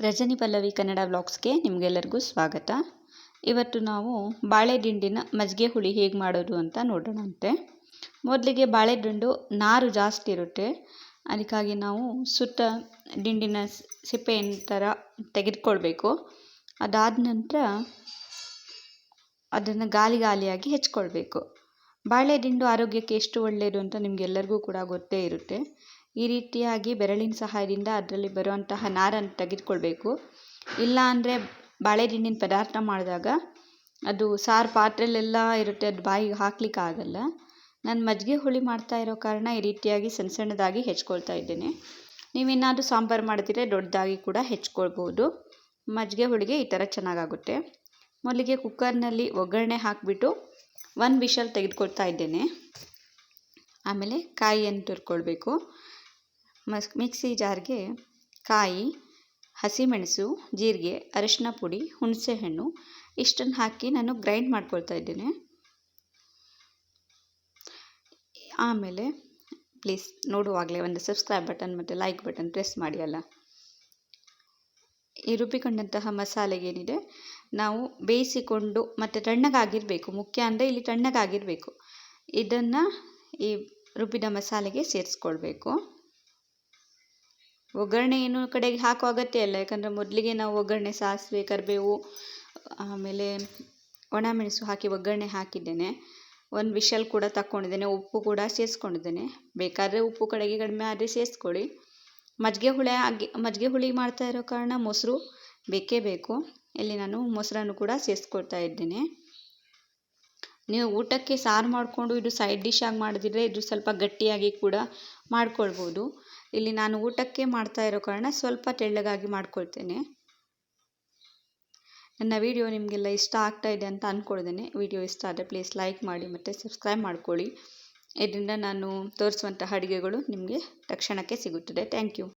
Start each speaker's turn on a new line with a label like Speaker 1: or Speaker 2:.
Speaker 1: ರಜನಿ ಪಲ್ಲವಿ ಕನ್ನಡ ಬ್ಲಾಗ್ಸ್ಗೆ ನಿಮಗೆಲ್ಲರಿಗೂ ಸ್ವಾಗತ. ಇವತ್ತು ನಾವು ಬಾಳೆ ದಿಂಡಿನ ಮಜ್ಜಿಗೆ ಹುಳಿ ಹೇಗೆ ಮಾಡೋದು ಅಂತ ನೋಡೋಣಂತೆ. ಮೊದಲಿಗೆ ಬಾಳೆ ದಿಂಡು ನಾರು ಜಾಸ್ತಿ ಇರುತ್ತೆ. ಅದಕ್ಕಾಗಿ ನಾವು ಸುತ್ತ ದಿಂಡಿನ ಸಿಪ್ಪೆಯ ಥರ ತೆಗೆದುಕೊಳ್ಬೇಕು. ಅದಾದ ನಂತರ ಅದನ್ನು ಗಾಲಿ ಗಾಲಿಯಾಗಿ ಹೆಚ್ಕೊಳ್ಬೇಕು. ಬಾಳೆ ದಿಂಡು ಆರೋಗ್ಯಕ್ಕೆ ಎಷ್ಟು ಒಳ್ಳೆಯದು ಅಂತ ನಿಮಗೆಲ್ಲರಿಗೂ ಕೂಡ ಗೊತ್ತೇ ಇರುತ್ತೆ. ಈ ರೀತಿಯಾಗಿ ಬೆರಳಿನ ಸಹಾಯದಿಂದ ಅದರಲ್ಲಿ ಬರುವಂತಹ ನಾರನ್ನು ತೆಗೆದುಕೊಳ್ಬೇಕು. ಇಲ್ಲ ಅಂದರೆ ಬಾಳೆ ದಿಂಡಿನ ಪದಾರ್ಥ ಮಾಡಿದಾಗ ಅದು ಸಾರು ಪಾತ್ರೆಲೆಲ್ಲ ಇರುತ್ತೆ, ಅದು ಬಾಯಿಗೆ ಹಾಕ್ಲಿಕ್ಕೆ ಆಗಲ್ಲ. ನಾನು ಮಜ್ಜಿಗೆ ಹುಳಿ ಮಾಡ್ತಾ ಇರೋ ಕಾರಣ ಈ ರೀತಿಯಾಗಿ ಸಣ್ಣ ಸಣ್ಣದಾಗಿ ಹೆಚ್ಕೊಳ್ತಾ ಇದ್ದೇನೆ. ನೀವೇನಾದರೂ ಸಾಂಬಾರು ಮಾಡಿದ್ರೆ ದೊಡ್ಡದಾಗಿ ಕೂಡ ಹೆಚ್ಕೊಳ್ಬೋದು. ಮಜ್ಜಿಗೆ ಹುಳಿಗೆ ಈ ಥರ ಚೆನ್ನಾಗಾಗುತ್ತೆ. ಮೊದಲಿಗೆ ಕುಕ್ಕರ್ನಲ್ಲಿ ಒಗ್ಗರಣೆ ಹಾಕಿಬಿಟ್ಟು ಒಂದು ವಿಷಲ್ ತೆಗೆದುಕೊಳ್ತಾ ಇದ್ದೇನೆ. ಆಮೇಲೆ ಕಾಯಿಯನ್ನು ತುರ್ಕೊಳ್ಬೇಕು. ಮಸ್, ಮಿಕ್ಸಿ ಜಾರ್ಗೆ ಕಾಯಿ, ಹಸಿಮೆಣಸು, ಜೀರಿಗೆ ಅರಿಶಿನ ಪುಡಿ, ಹುಣಸೆಹಣ್ಣು ಇಷ್ಟನ್ನು ಹಾಕಿ ನಾನು ಗ್ರೈಂಡ್ ಮಾಡ್ಕೊಳ್ತಾ ಇದ್ದೇನೆ. ಆಮೇಲೆ ಪ್ಲೀಸ್ ನೋಡುವಾಗಲೇ ಒಂದು ಸಬ್ಸ್ಕ್ರೈಬ್ ಬಟನ್ ಮತ್ತು ಲೈಕ್ ಬಟನ್ ಪ್ರೆಸ್ ಮಾಡಿ ಅಲ್ಲ. ಈ ರುಬ್ಬಿಕೊಂಡಂತಹ ಮಸಾಲೆಗೆ ಏನಿದೆ ನಾವು ಬೇಯಿಸಿಕೊಂಡು ಮತ್ತು ತಣ್ಣಗಾಗಿರಬೇಕು. ಮುಖ್ಯ ಅಂದರೆ ಇಲ್ಲಿ ತಣ್ಣಗಾಗಿರಬೇಕು. ಇದನ್ನು ಈ ರುಬ್ಬಿದ ಮಸಾಲೆಗೆ ಸೇರಿಸ್ಕೊಳ್ಬೇಕು. ಒಗ್ಗರಣೆ ಏನು ಕಡೆಗೆ ಹಾಕೋ ಅಗತ್ಯ ಇಲ್ಲ. ಯಾಕಂದರೆ ಮೊದಲಿಗೆ ನಾವು ಒಗ್ಗರಣೆ, ಸಾಸಿವೆ, ಕರಿಬೇವು, ಆಮೇಲೆ ಒಣಮೆಣಸು ಹಾಕಿ ಒಗ್ಗರಣೆ ಹಾಕಿದ್ದೇನೆ. ಒಂದು ವಿಷಲ್ ಕೂಡ ತಕ್ಕೊಂಡಿದ್ದೇನೆ, ಉಪ್ಪು ಕೂಡ ಸೇರಿಸ್ಕೊಂಡಿದ್ದೇನೆ. ಬೇಕಾದರೆ ಉಪ್ಪು ಕಡೆಗೆ ಕಡಿಮೆ ಆದರೆ ಸೇರಿಸ್ಕೊಳ್ಳಿ. ಮಜ್ಜಿಗೆ ಹುಳಿ ಆಗಿ, ಮಜ್ಜಿಗೆ ಹುಳಿ ಮಾಡ್ತಾ ಇರೋ ಕಾರಣ ಮೊಸರು ಬೇಕೇ ಬೇಕು. ಇಲ್ಲಿ ನಾನು ಮೊಸರನ್ನು ಕೂಡ ಸೇರಿಸ್ಕೊಳ್ತಾ ಇದ್ದೇನೆ. ನೀವು ಊಟಕ್ಕೆ ಸಾರು ಮಾಡಿಕೊಂಡು ಇದು ಸೈಡ್ ಡಿಶ್ ಆಗಿ ಮಾಡಿದ್ರೆ ಇದು ಸ್ವಲ್ಪ ಗಟ್ಟಿಯಾಗಿ ಕೂಡ ಮಾಡ್ಕೊಳ್ಬೋದು. ಇಲ್ಲಿ ನಾನು ಊಟಕ್ಕೆ ಮಾಡ್ತಾ ಇರೋ ಕಾರಣ ಸ್ವಲ್ಪ ತೆಳ್ಳಗಾಗಿ ಮಾಡ್ಕೊಳ್ತೇನೆ. ನನ್ನ ವಿಡಿಯೋ ನಿಮಗೆಲ್ಲ ಇಷ್ಟ ಆಗ್ತಾ ಇದೆ ಅಂತ ಅಂದ್ಕೊಳ್ತೇನೆ ವಿಡಿಯೋ ಇಷ್ಟ ಆದರೆ ಪ್ಲೀಸ್ ಲೈಕ್ ಮಾಡಿ ಮತ್ತು ಸಬ್ಸ್ಕ್ರೈಬ್ ಮಾಡ್ಕೊಳ್ಳಿ. ಇದರಿಂದ ನಾನು ತೋರಿಸುವಂತಹ ಅಡುಗೆಗಳು ನಿಮಗೆ ತಕ್ಷಣಕ್ಕೆ ಸಿಗುತ್ತದೆ. Thank you